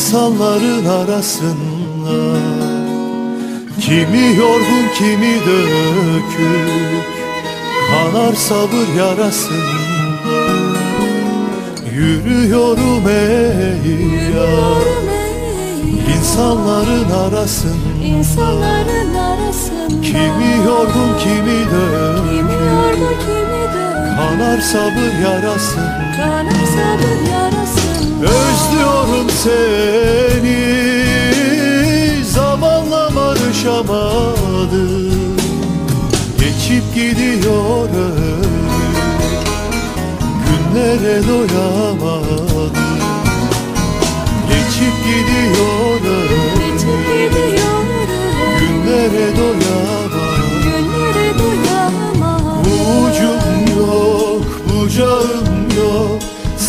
İnsanların arasında. Kimi yorgun kimi dökük Kanar sabır yarasında. Yürüyorum ey yar. İnsanların arasında. İnsanların arasında. Kimi yorgun kimi dökük Kimi yorgun kimi dön Kanar sabır yarasında Kanar sabır yarasında Özlüyorum seni Zamanla barışamadım Geçip gidiyor Günlere doyamadım. Geçip gidiyor Günlere doyamadım. Günlere doyamam Ucum yok, bucağım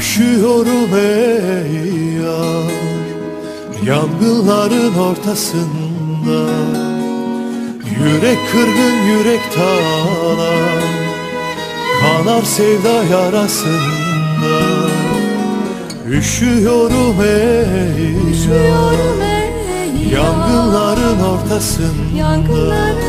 Üşüyorum ey yar. Yangınların ortasında. Yürek kırgın yürek talan Kanar sevda yarasında. Üşüyorum ey yar. Üşüyorum ey yar. Yangınların ortasında. Yangınların